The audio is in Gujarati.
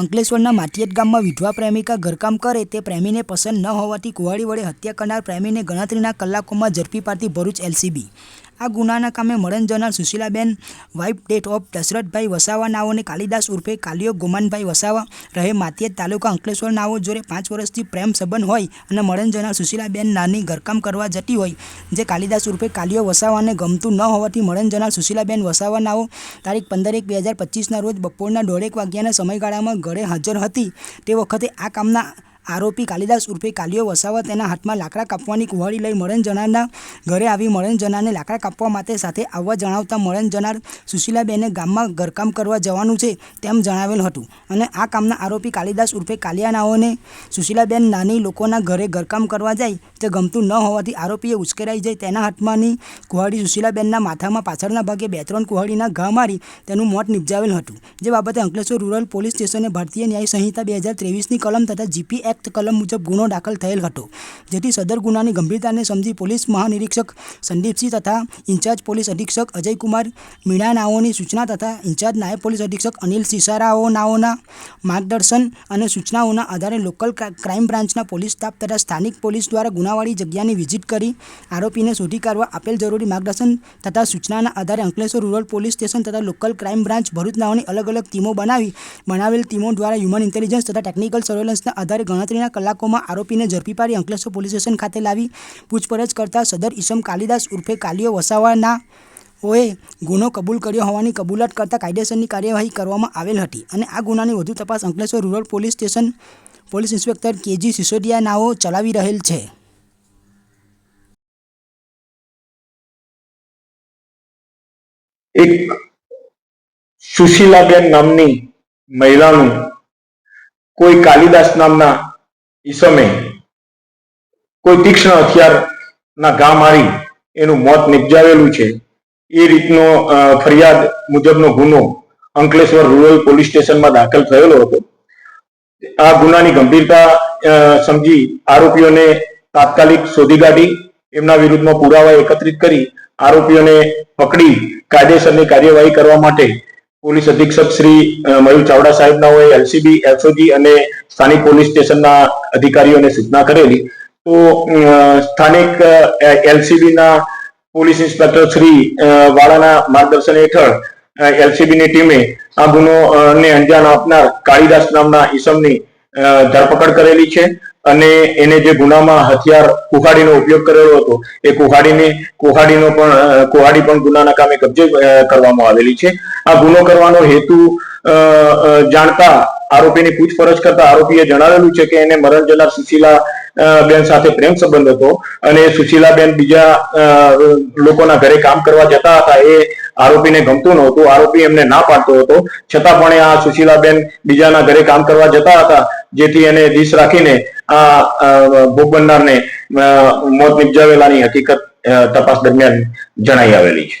અંકલેશ્વરના માટિયટ ગામમાં વિધવા પ્રેમિકા ઘરકામ કરે તે પ્રેમીને પસંદ ન હોવાથી કુવાડી વડે હત્યા કરનાર પ્રેમીને ગણતરીના કલાકોમાં ઝડપી પાડતી ભરૂચ એલસીબી. આ ગુનાના કામે મરણ જનાર Sushilaben wife daughter of Dashrathbhai Vasava, નાઓને Kalidas ઉર્ફે કાલિયો ગુમાનભાઈ વસાવા, રહે માતિયત તાલુકા અંકલેશ્વર નાઓ, જોડે પાંચ વર્ષથી પ્રેમ સંબંધ હોય અને મરણ જનાર સુશીલાબેન નાની ઘરકામ કરવા જતી હોય. જે કાલિદાસ ઉર્ફે કાલિયો વસાવાને ગમતું ન હોવાથી મરણ જનાર સુશીલાબેન વસાવા નાઓ તારીખ પંદર એક બે હજાર પચીસના રોજ બપોરના દોઢેક વાગ્યાના સમયગાળામાં ઘરે હાજર હતી. તે વખતે આ કામના આરોપી કાલિદાસ ઉર્ફે કાલિયો વસાવા તેના હાથમાં લાકડા કાપવાની કુહાડી લઈ મરણ જનારના ઘરે આવી મરણ જનારને લાકડા કાપવા માટે સાથે આવવા જણાવતા મરણ જનાર સુશીલાબેને ગામમાં ઘરકામ કરવા જવાનું છે તેમ જણાવેલ હતું. અને આ કામના આરોપી કાલિદાસ ઉર્ફે કાલિયાનાઓને સુશીલાબેન નાની લોકોના ઘરે ઘરકામ કરવા જાય તે ગમતું ન હોવાથી આરોપીએ ઉશ્કેરાઈ જાય તેના હાથમાંની કુહાડી સુશીલાબેનના માથામાં પાછળના ભાગે બે ત્રણ કુહાડીના ઘા મારી તેનું મોત નિપજાવેલ હતું. જે બાબતે અંકલેશ્વર રૂરલ પોલીસ સ્ટેશને ભારતીય ન્યાય સંહિતા બે હજાર ત્રેવીસની કલમ તથા જીપી એક્ટ કલમ મુજબ ગુનો દાખલ થયેલ હતો. જેથી સદર ગુનાની ગંભીરતાને સમજી પોલીસ મહાનિરીક્ષક સંદીપસિંહ તથા ઇન્ચાર્જ પોલીસ અધિક્ષક અજયકુમાર મીણા નાઓની સૂચના તથા ઇન્ચાર્જ નાયબ પોલીસ અધિક્ષક અનિલ સિસારાઓનાઓના માર્ગદર્શન અને સૂચનાઓના આધારે લોકલ ક્રા- ક્રાઇમ બ્રાન્ચના પોલીસ સ્ટાફ તથા સ્થાનિક પોલીસ દ્વારા ગુનાવાળી જગ્યાની વિઝિટ કરી આરોપીને શોધી કાઢવા આપેલ જરૂરી માર્ગદર્શન તથા સૂચનાના આધારે અંકલેશ્વર રૂરલ પોલીસ સ્ટેશન તથા લોકલ ક્રાઇમ બ્રાન્ચ ભરૂચ નાઓની અલગ અલગ ટીમો બનાવી, બનાવેલ ટીમો દ્વારા હ્યુમન ઇન્ટેલિજન્સ તથા ટેકનિકલ સર્વેલન્સના આધારે ગણતરીના કલાકોમાં આરોપીને ઝડપી પાડી અંકલેશ્વર પોલીસ સ્ટેશન ખાતે લાવી પૂછપરછ કરતા સદર ઈસમ કાલિદાસ ઉર્ફે કાલિયો વસાવાના ઓએ ગુનો કબૂલ કર્યો હોવાની કબૂલાત કરતા કાયદેસરની કાર્યવાહી કરવામાં આવેલ હતી અને આ ગુનાની વધુ તપાસ Ankleshwar rural police station police inspector KG Sisodiya નાઓ ચલાવી રહેલ છે. એક સુશીલાબેન નામની મહિલાનું કોઈ કાલિદાસ નામના ઈસમે કોઈ તીક્ષ્ણ હથિયારના ઘા મારી એનું મોત નિપજાવેલું છે. એ રીતનો ફરિયાદ મુજબનો ગુનો અંકલેશ્વર રૂરલ પોલીસ સ્ટેશનમાં દાખલ થયેલો હતો. આ ગુનાની ગંભીરતા સમજી આરોપીઓને તાત્કાલિક શોધી કાઢી, એમના વિરુદ્ધમાં પુરાવા એકત્રિત કરી આરોપીઓને પકડી કાયદેસરની કાર્યવાહી કરવા માટે પોલીસ અધિક્ષક શ્રી મયુર ચાવડા સાહેબના હોય એલસીબી એસઓજી અને સ્થાનિક પોલીસ સ્ટેશનના અધિકારીઓને સૂચના કરેલી. તો સ્થાનિક એલસીબીના પોલીસ ઇન્સ્પેક્ટર શ્રી વાળાના માર્ગદર્શન હેઠળ એલસીબીની ટીમે આ ગુનો ને અંજામ આપનાર કાળીદાસ નામના ઈસમની ધરપકડ કરેલી છે અને એને જે ગુનામાં હથિયાર કુહાડીનો ઉપયોગ કરેલો હતો, એ કુહાડીને, કુહાડીનો પણ કુહાડી પણ ગુનાના કામે કબજે કરવામાં આવેલી છે. આ ગુનો કરવાનો હેતુ જાણતા આરોપીની પૂછપરછ કરતા આરોપીએ જણાવેલું છે કે એને મરણ જનાર સુશીલા બેન સાથે પ્રેમ સંબંધ હતો અને સુશીલાબેન બીજા લોકોના ઘરે કામ કરવા જતા હતા. એ આરોપીને ગમતું નહોતું. આરોપી એમને ના પાડતો હતો. છતાં પણ આ સુશીલાબેન બીજાના ઘરે કામ કરવા જતા હતા. જેથી એને દીશ રાખીને આ ભોગ બનનારને મોત નિપજાવેલાની હકીકત તપાસ દરમિયાન જણાઈ આવેલી છે.